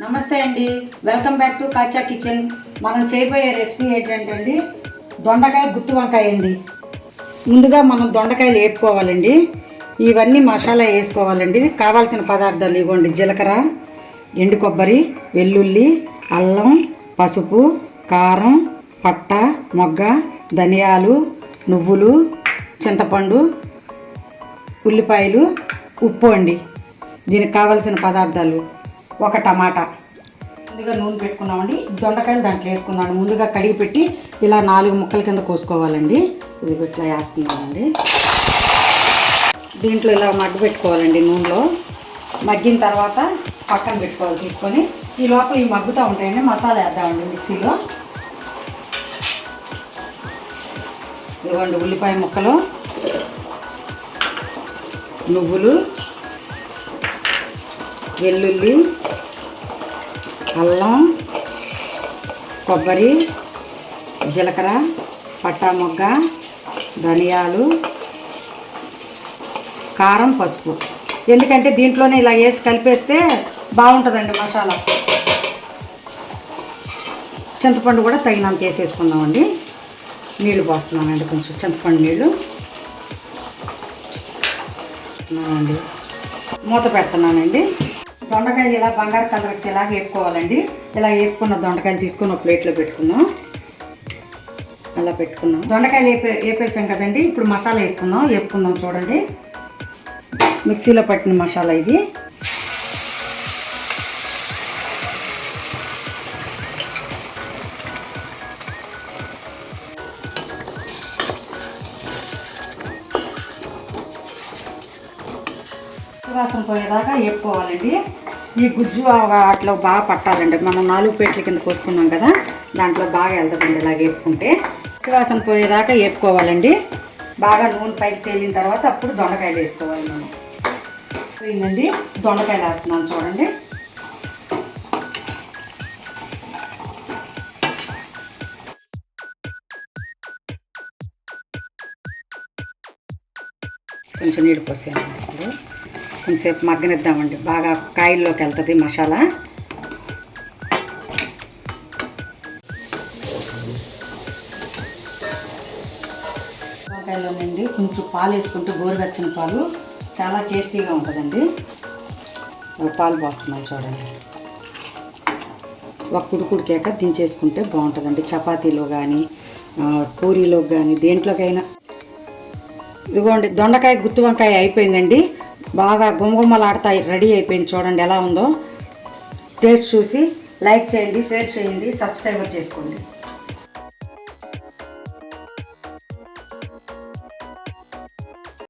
నమస్తే అండి. Welcome back to Kacha kitchen మనం చేయబోయే రెసిపీ ఏంటంటే అండి దొండకాయ గుత్తి వంకాయ అండి. ముందుగా మనం దొండకాయలు వేపుకోవాలండి. ఇవన్నీ మసాలా వేసుకోవాలండి. కావాల్సిన పదార్థాలు ఇవ్వండి. జీలకర్ర ఎండు కొబ్బరి వెల్లుల్లి అల్లం పసుపు కారం పట్ట మొగ్గ ధనియాలు నువ్వులు చింతపండు ఉల్లిపాయలు ఉప్పు అండి. దీనికి కావలసిన పదార్థాలు ఒక టమాటా. ముందుగా నూనె పెట్టుకున్నామండి. దొండకాయలు దాంట్లో వేసుకున్నాను ముందుగా కడిగి పెట్టి ఇలా నాలుగు ముక్కల కింద కోసుకోవాలండి. ఇది ఇట్లా వేస్తున్నామండి దీంట్లో ఇలా మగ్గు పెట్టుకోవాలండి నూనెలో. మగ్గిన తర్వాత పక్కన పెట్టుకోవాలి తీసుకొని. ఈ లోపల ఈ మగ్గుతూ ఉంటాయండి. మసాలా వేద్దామండి మిక్సీలో. ఇదిగోండి ఉల్లిపాయ ముక్కలు నువ్వులు వెల్లుల్లి అల్లం కొబ్బరి జీలకర్ర పట్టా మొగ్గ ధనియాలు కారం పసుపు. ఎందుకంటే దీంట్లోనే ఇలా వేసి కలిపేస్తే బాగుంటుందండి మసాలా. చింతపండు కూడా తగినంత వేసేసుకుందామండి. నీళ్ళు పోస్తున్నామండి కొంచెం చింతపండు నీళ్ళు వేస్తున్నానండి మూత పెడుతున్నానండి. దొండకాయలు ఇలా బంగారు కలర్ వచ్చేలాగా వేపుకోవాలండి. ఇలా వేపుకున్న దొండకాయలు తీసుకొని ఒక ప్లేట్లో పెట్టుకుందాం. అలా పెట్టుకున్నాం దొండకాయలు వేపే వేపేసాం కదండి. ఇప్పుడు మసాలా వేసుకుందాం. వేపుకుందాం చూడండి. మిక్సీలో పట్టిన మసాలా ఇది. రసం పోయేదాకా వేపుకోవాలండి ఈ గుజ్జు వాటిలో బాగా పట్టాలండి. మనం నాలుగు పేట్ల కింద కోసుకున్నాం కదా దాంట్లో బాగా వెళ్తుందండి ఇలా వేపుకుంటే వాసన పోయేదాకా వేపుకోవాలండి బాగా నూనె పైకి తేలిన తర్వాత అప్పుడు దొండకాయలు వేసుకోవాలి మనం. పోయిందండి. దొండకాయలు వేస్తున్నాను చూడండి. కొంచెం నీళ్ళు పోసాను ఇప్పుడు. కొంచెంసేపు మగ్గనిద్దామండి. బాగా కాయల్లోకి వెళ్తుంది మసాలా. వంకాయలో నుండి కొంచెం పాలు వేసుకుంటే గోరువెచ్చని పాలు. చాలా టేస్టీగా ఉంటుందండి. ఒక పాలు పోస్తున్నాయి చూడండి. ఒక కుడుకుడికాక దించేసుకుంటే బాగుంటుందండి. చపాతీలో కానీ పూరీలో కానీ దేంట్లోకైనా. ఇదిగోండి దొండకాయ గుత్తి వంకాయ అయిపోయిందండి. బాగా గుమగుమలాడతాయి రెడీ అయిపోయింది చూడండి ఎలా ఉందో. టేస్ట్ చూసి లైక్ చేయండి షేర్ చేయండి సబ్స్క్రైబర్ చేసుకోండి.